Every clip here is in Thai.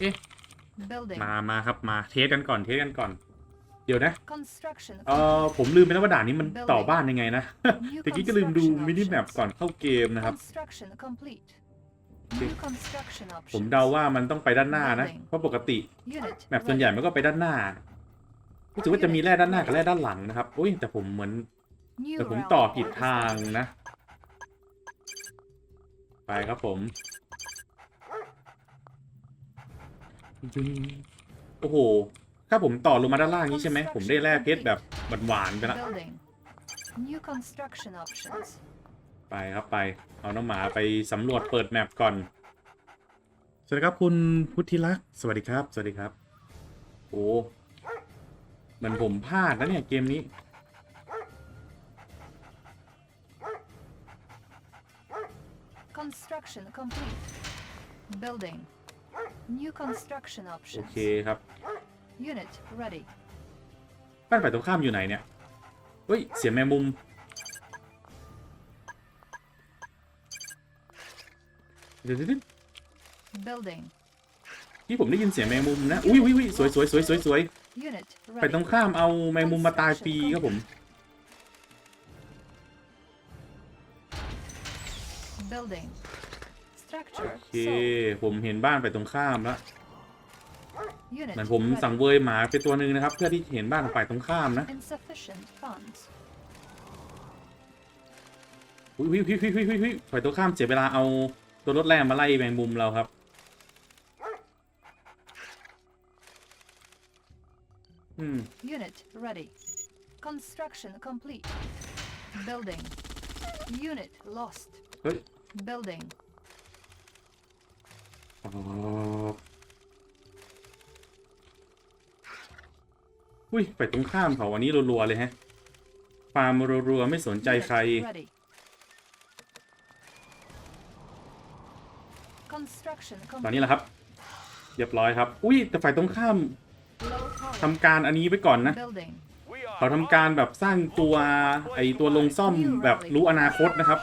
เอ๊ะมามาครับมาเทสกันก่อน เทสกันก่อน เดี๋ยวนะ เอ่อ ผมลืมไปแล้วว่าด่านนี้มันต่อบ้านยังไงนะตะกี้ก็ลืมดูมินิแมปก่อนเข้าเกมนะครับ ผมเดาว่ามันต้องไปด้านหน้านะ เพราะปกติแมปส่วนใหญ่มันก็ไปด้านหน้ารู้สึกว่าจะมีแร่ด้านหน้ากับแร่ด้านหลังนะครับโอ้ยแต่ผมเหมือนแต่ผมต่อผิดทางนะ ไปครับผมจึงโอ้โห ถ้าผมต่อลงมาด้านล่างนี้ใช่ไหมผมได้แร่เพชรแบบหวานๆไปละ ไปครับไป เอาน้องหมาไปสำรวจเปิดแมปก่อน สวัสดีครับคุณพุทธิลักษ์สวัสดีครับ สวัสดีครับ โอ้ เหมือนผมพลาดแล้วเนี่ยเกมนี้ Construction complete. Building. New construction โอ o p t i o n เคครับ Unit ready. บ้านฝ่ายตรงข้ามอยู่ไหนเนี่ย เฮ้ยเสียงแมงมุม เดี๋ยวเดี๋ยวเดี๋ยว Building. นี่ผมได้ยินเสียงแมงมุมนะ อุ้ยอุ้ยอุ้ยสวยสวยสวยสวยสวยไปตรงข้ามเอาแมงมุมมาตายฟรีครับผม Building. โอเคผมเห็นบ้านไปตรงข้าม แล้วเหมือนผมสั่ง เวยหมา ไป ตัวหนึ่งนะครับ เพื่อที่ เห็นบ้านงฝ่ายตรงข้าม นะวิววิวิวิวิฝ่ายตรงข้ามเสียเวลาเอาตัวรถแรงมา ไล่แมงมุม เรา ครับอืม u n ้ t r e a Building อุ้ยไปตรงข้ามเขาวันนี้รัวๆเลยฮะ ฟาร์มรัวๆไม่สนใจใคร ตอนนี้แหละครับ เรียบร้อยครับ อุ้ยแต่ฝ่ายตรงข้ามทำการอันนี้ไปก่อนนะเขาทำการแบบสร้างตัว ไอตัวลงซ่อมแบบรู้อนาคตนะครับ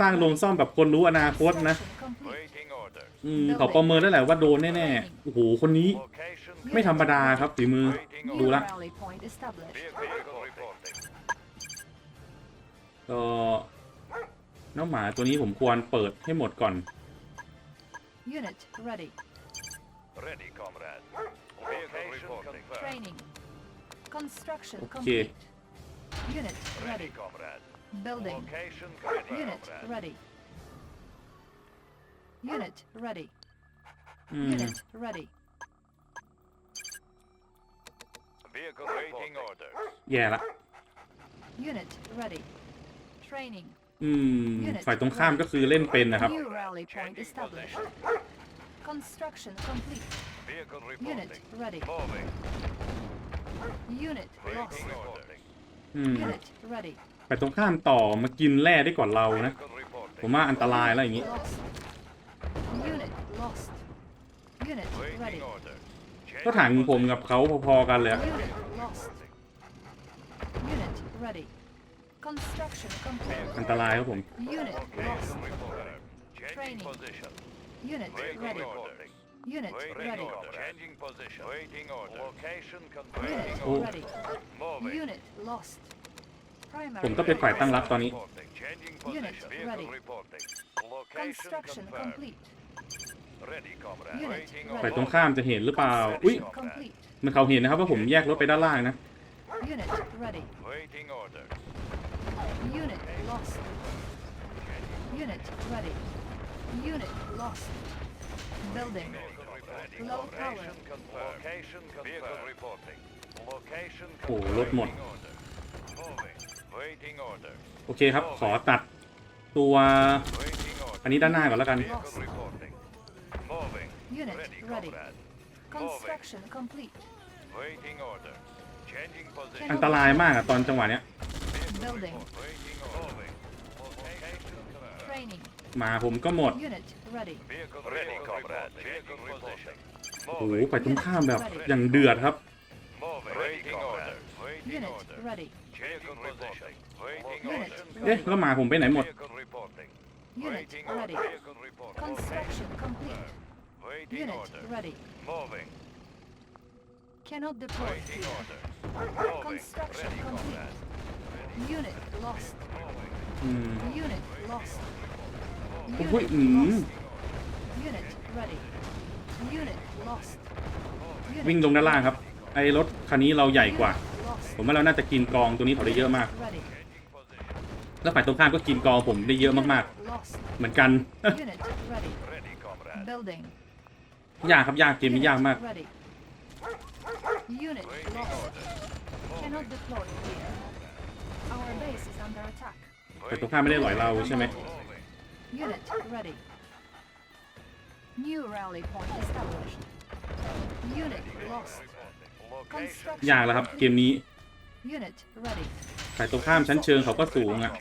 สร้างลงซ่อมแบบคนรู้อนาคตนะเขาประเมินได้แหละว่าโดนแน่ๆ โอ้โห คนนี้ไม่ธรรมดาครับฝีมือดูละก็น้องหมา ตัวนี้ผมควรเปิดให้หมดก่อนโอเค Unit ready. Building. Unit ready. Unit ready. Unit ready. Vehicle waiting orders. แย่ละ Unit ready. Training. อืมฝ่ายตรงข้ามก็คือเล่นเป็นนะครับ New rally point established. Construction complete. Vehicle reporting. Unit ready. Moving. Unit lost. Waiting orders. อืม Unit ready. ฝ่ายตรงข้ามต่อมากินแร่ได้ก่อนเรานะ Vehicle ผม reporting. ว่าอันตรายแล้วอย่างนี้ Lost. ก็ถังผมกับเขาพอๆกันเลยอันตรายครับผม ผมก็ไปไขว่ตั้งรับตอนนี้ฝ่ายตรงข้ามจะเห็นหรือเปล่า อุ้ยมันเขาเห็นนะครับ ว่าผมแยกรถไปด้านล่างนะโอ้รถหมด โอเคครับ ขอตัดตัวอันนี้ด้านหน้าก่อนแล้วกัน Unit ready. ready. Construction complete. Waiting order. Changing position. อันตรายมากอะตอนจังหวะเนี้ย Building. Waiting order. Location clear. Training. หมาผมก็หมด Unit ready. Vehicle ready, comrade. Vehicle position. โอ้โห Moving. ไปตรงข้ามแบบอย่างเดือดครับ Moving. Waiting order. Waiting Unit order. ready. Vehicle position. Waiting Unit order. เอ๊ะ ready. แล้วหมาผมไปไหนหมด Vehicle reporting. Unit Waiting order. ready. Vehicle reporting. Construction complete. Waiting Unit order. ready. Moving. Cannot deploy. Waiting orders. Moving. Construction ready complete. Combat. Ready. Unit lost. Moving. Mm. Unit lost. Unit Wait, lost. Unit ready. Unit lost. วิ่งลงด้านล่างครับ ไอ้รถคันนี้เราใหญ่กว่า ผมว่าเราน่าจะกินกองตัวนี้เขาได้เยอะมาก แล้วฝ่ายตรงข้ามก็กินกองผมได้เยอะมากๆ เหมือนกัน Building. ยากครับยากเกมนี้ยากมากแต่ตัวข้าไม่ได้หล่อยเราใช่ไหมยากแล้วครับเกมนี้ขายตัวข้ามชั้นเชิงเขาก็สูงอ่ะ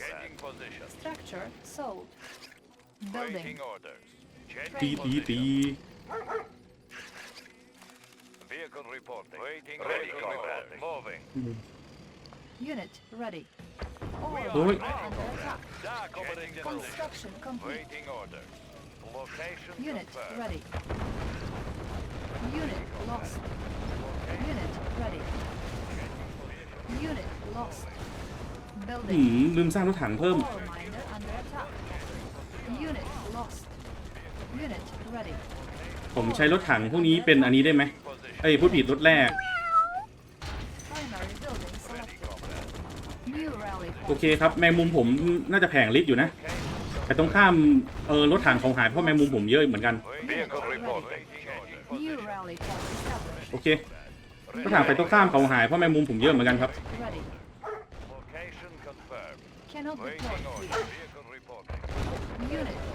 ตีตีตี Vehicle reporting. Waiting. Ready, comrade. Moving. Unit ready. All Oi. under attack. Dark opening general. Construction complete. Waiting order. Location Unit confirmed. ready. Unit lost. Unit ready. Unit lost. หื Building. มลืมสร้างรถถังเพิ่ม All miner under attack. Unit lost. Unit ready. ผมใช้รถถังพวกนี้เป็นอันนี้ได้ไหมเอ้ยพูดผิดรถแรกโอเคครับ แมงมุมผมน่าจะแผงลิ์อยู่นะ แต่ตรงข้ามเออรถถังของหายเพราะแมงมุมผมเยอะเหมือนกันโอเครถถังไปตรงข้ามเขาหายเพราะแมงมุมผมเยอะเหมือนกันครับ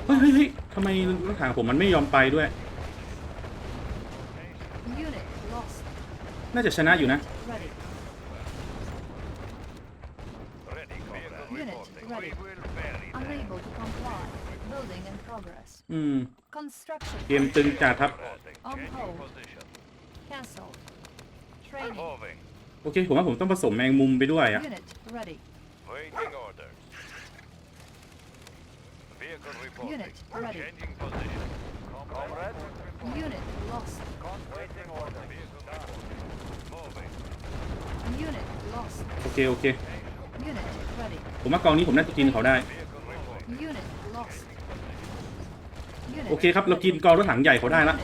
เฮ้ยเฮ้ยเฮ้ยทำไมรถถังผมมันไม่ยอมไปด้วยน่าจะชนะอยู่นะอืมเกมตึงจัดครับ โอเค ผมว่าผมต้องผสมแมงมุมไปด้วยอะโอเคโอเคผมว่ากองนี้ผมน่าจกินเขาได้ โอเคครับเรากินกองรถถังใหญ่เขาได้ละ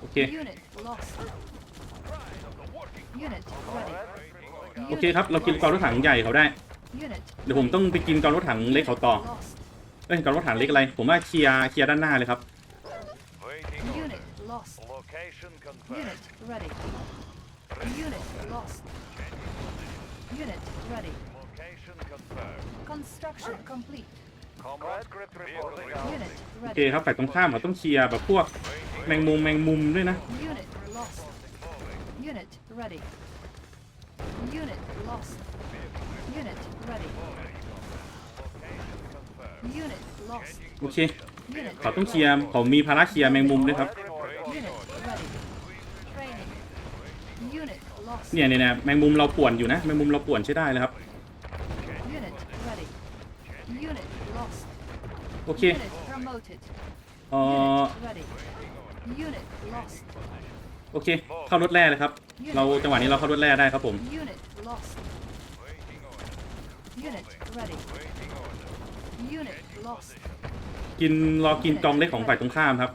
โอเคโอเคครับเรากินกองรถถังใหญ่เขาได้เดี๋ยวผมต้องไปกินกองรถถังเล็กเขาต่อ เอ้ยกองรถถังเล็กอะไร ผมว่าเคลียเคลียด้านหน้าเลยครับโอเคครับฝ่ายตรงข้ามเราต้องเคลียแบบพวกแมงมุมแมงมุมด้วยนะโอเโอเคขอต้องเคลียร์ผมมีภาระเคลียร์แมงมุมด้วยครับเนี่ยเนี่ยนแมงมุมเราป่วนอยู่นะแมงมุมเราป่วนใช้ได้เลยครับโอเคเออโอเคเข้ารถแร่เลยครับ เราจังหวะนี้เราเข้ารถแร่ได้ครับผม Unit ready. Unit lost. กินรอกินกองเล็กของฝ่ายตรงข้ามครับ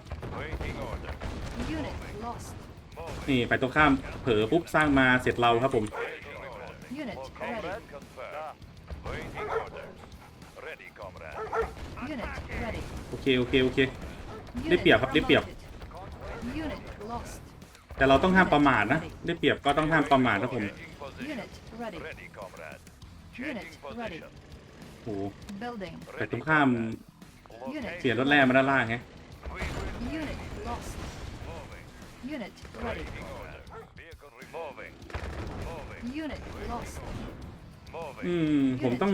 นี่ฝ่ายตรงข้าม เผลอปุ๊บสร้างมาเสร็จเราครับผมโอเคโอเคโอเคได้เปรียบครับได้เปรียบ แต่เราต้องห้ามประมาทนะได้เปรียบก็ต้องห้ามประมาทครับผมโอ้โหแต่ตรงข้าม เสียรถแรงมาด้านล่างไงอืมผมต้อง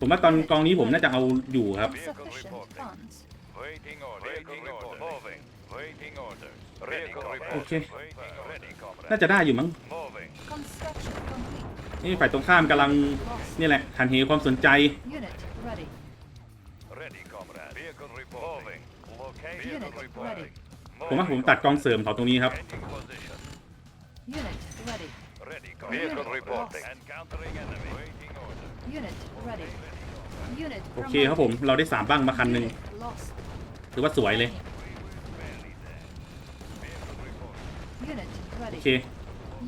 ผมว่าตอนกองนี้ผมน่าจะเอาอยู่ครับโอเค น่าจะได้อยู่มั้ง นี่ฝ่ายตรงข้ามกำลัง นี่แหละหันเหความสนใจ ผมว่าผมตัดกองเสริมของตรงนี้ครับ โอเคครับผมเราได้สามบ้างมาคันหนึ่งถือว่าสวยเลยโอเค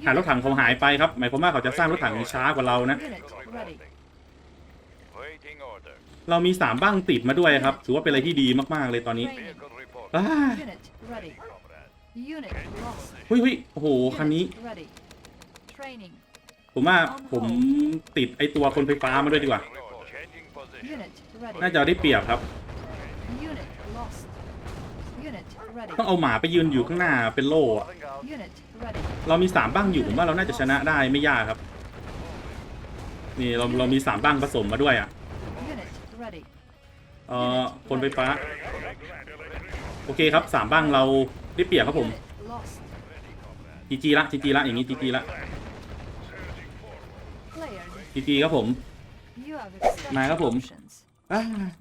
หารถถังเขาหายไปครับ หมายความว่าเขาจะสร้างรถถังช้ากว่าเรานะ เรา มีสามบ้างติด มา ด้วย ครับ ถือว่า เป็น อะไร ที่ ดี มาก ๆ เลย ตอนนี้หฮ้ยเฮ้ยโอ้โห คันนี้ ผมว่า ผมติด ไอตัว คน ไฟฟ้า มาด้วยดีกว่าน่าจะได้ เปรียบ ครับต้องเอาหมาไปยืนอยู่ข้างหน้าเป็นโล่ะเรามีสามบ้างอยู่ผมว่าเราน่าจะชนะได้ไม่ยากครับ นี่เราเรามีสามบ้างผสมมาด้วยอ่ะเออคนไฟฟ้า โอเคครับสามบ้างเราได้เปรียบครับผมจีจีละจีจีละอย่างนี้จีจีละจีจีครับผมนายครับผม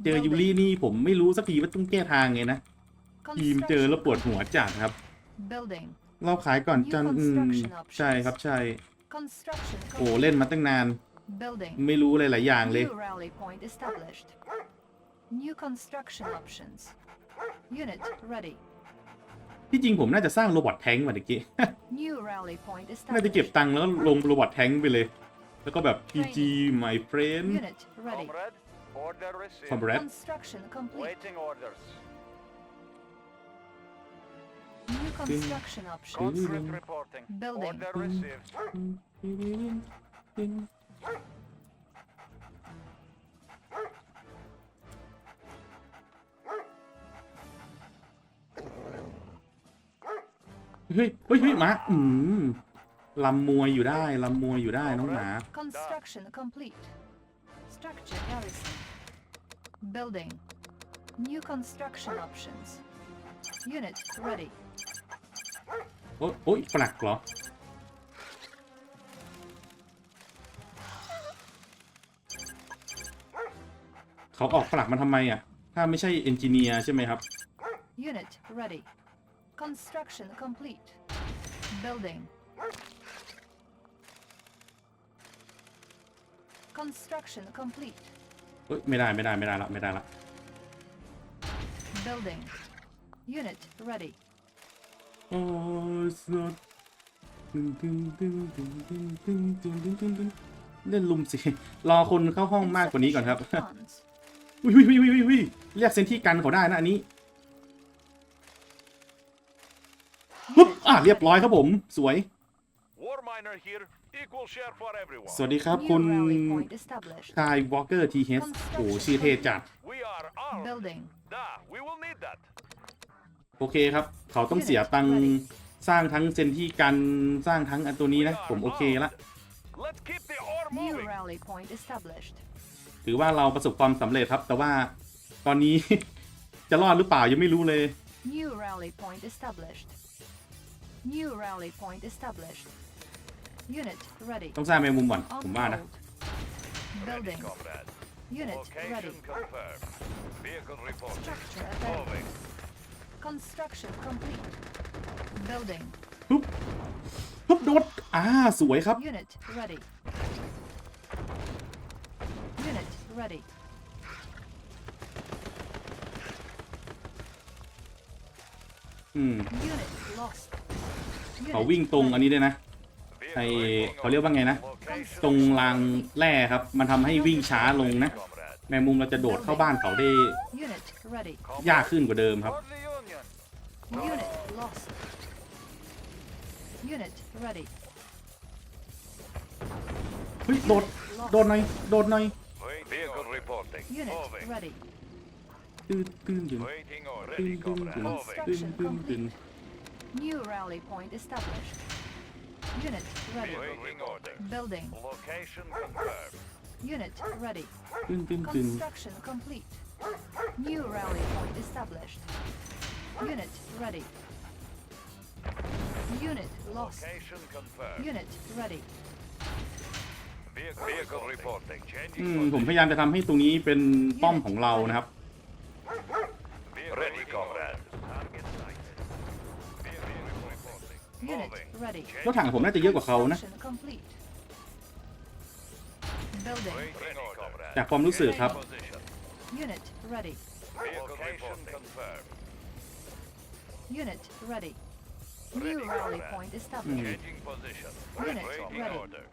เจอยูรีนี่ผมไม่รู้สักทีว่าต้องแก้ทางไงนะทีมเจอแล้วปวดหัวจัดครับเราขายก่อนจนอืมใช่ครับใช่โอ้เล่นมาตั้งนานไม่รู้ะไรหลายอย่างเลย ที่จริงผมน่าจะสร้างโรบอทแท้งมาตะกี้น่าจะเก็บตังค์แล้วลงโรบอทแท้งไปเลยแล้วก็แบบ PG my friend คอมเบรด Construction options. Conscript reporting. Building. Order received. เฮ้ยเฮ้ยเฮ้ยหมาอืมลำมวยอยู่ได้ลำมวยอยู่ได้น้องหมา Construction complete. Structure garrison. Building. New construction options. Unit ready. โอ้โอ้ยปลักเหรอ เขาออกปลักมาทำไมอ่ะ ถ้าไม่ใช่ เอนจิเนียร์ใช่ไหมครับ Unit ready. Construction complete. Building. Construction complete. เฮ้ยไม่ได้ ไม่ได้ ไม่ได้ละ ไม่ได้ละ Building. Unit ready. เล่นลุมสิ รอคนเข้าห้องมากกว่านี้ก่อนครับวิววิววิววิวเรียกเซนที่กันเขาได้นะอันนี้ปุ๊บอ่ะเรียบร้อยครับผม สวย สวัสดีครับคุณชายวอล์กเกอร์ทีเฮสโอ้ชื่อเทจัดโอเคครับเขาต้องเสียตังสร้างทั้งเซนที่กัน สร้างทั้งอันตัวนี้นะ ผมโอเคละถือว่าเราประสบความสำเร็จครับ แต่ว่าตอนนี้จะรอดหรือเปล่ายังไม่รู้เลยต้องสร้างเมมุมก่อนผมว่านะโอเ Construction complete. Building. ปุ๊บปุ๊บโดด อ่าสวยครับ Unit ready. Unit ready. อืมเขาวิ่งตรงอันนี้ได้นะ ไอเขาเรียกว่าไงนะ ตรงรางแร่ครับ มันทำให้วิ่งช้าลงนะ แมงมุมเราจะโดดเข้าบ้านเขาได้ ยากขึ้นกว่าเดิมครับ Unit lost. Unit ready. เฮ้ยโดดโดดหน่อยโดดหน่อย Wait, vehicle reporting. Unit Moving. ready. New rally point established. Unit ready. Building. Location confirmed. Unit ready. Construction complete. New rally point established. Unit ready. Unit lost. Location confirmed. Unit ready. Vehicle, vehicle reporting. อื Changing มผมพยายามจะทำให้ตรงนี้เป็นป้อมของเรานะครับ position. Ready, comrade. Target sighted. Vehicle reporting. Unit Moving. ready. รถถังผมน่าจะเยอะกว่าเขานะ Construction complete. Building. Ready, comrade. จากความรู้สึกครับ Position. Unit ready. Vehicle Location reporting. confirmed. Unit ready. New rally point established. Changing position. Unit Waiting ready. orders.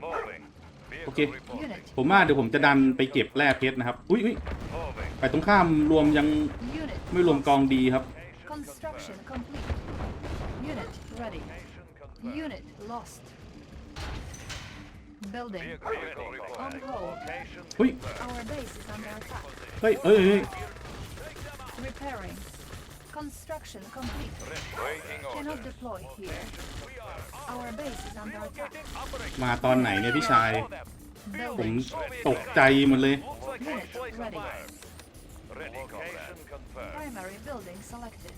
Moving. Vehicle โอเค reporting. Unit ผมว่าเดี๋ยวผมจะดันไปเก็บแร่เพชรนะครับอุ้ยอุ๊ย Moving. ไปตรงข้ามรวมยัง Unit ไม่รวมกองดีครับ construction complete. Unit ready. Station confirmed. Unit lost. Building. Vehicle On reporting. hold. Location อุ้ย Our base is under attack. เฮ้ยเอ้ยเอ้ย Repairing. Construction complete. Cannot deploy here. Our base is under attack. มาตอนไหนเนี่ยพี่ชาย Unit ready. Primary building selected.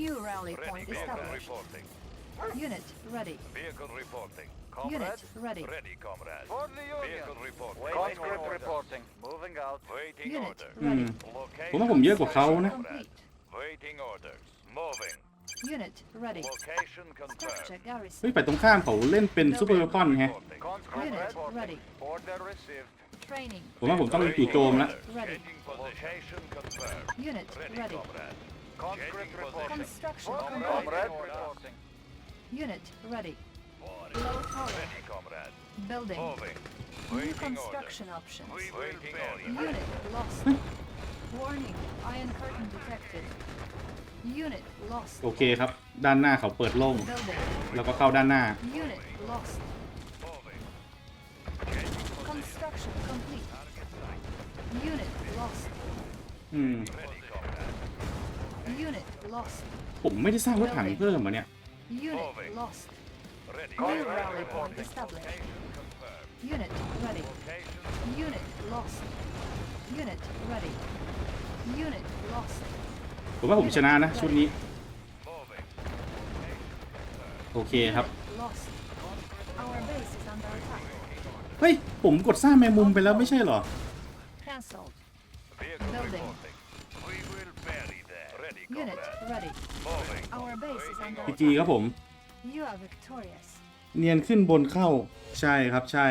New rally point established. Unit ready. Vehicle reporting. Unit ready. Ready, comrade. For the union. Vehicle reporting. Waiting Conscript order. reporting. Moving out. Waiting Unit order. อืม ready. Hmm. ผมว่าผมเยอะกว่าเขานะ Complete. Waiting orders. Moving. Unit ready. Location confirmed. เฮ้ยไปตรงข้ามเขาเล่นเป็นซูเปอร์เพอนไง Unit r e a d y Order received. Training. ผมว่าผมต้องไจู่โจมละ Ready. Location confirmed. Unit Ready, c o n s c r i p t reporting. Construction complete. Comrade reporting. Unit ready. Low tower. Building. n e w construction o p t i o n s Unit lost. โอเคครับด้านหน้าเขาเปิดโล่งแล้วก็เข้าด้านหน้าผมไม่ได้สร้างรถถังเพิ่มเหรอเนี่ย Unit ready. Unit lost. Unit ready. Unit lost. ผมว่าผมชนะนะชุดนี้โอเคครับเฮ้ยผมกดสร้างแมงมุมไปแล้วไม่ใช่หรอพิจีครับผม เนียนขึ้นบนเข้า ใช่ครับใช่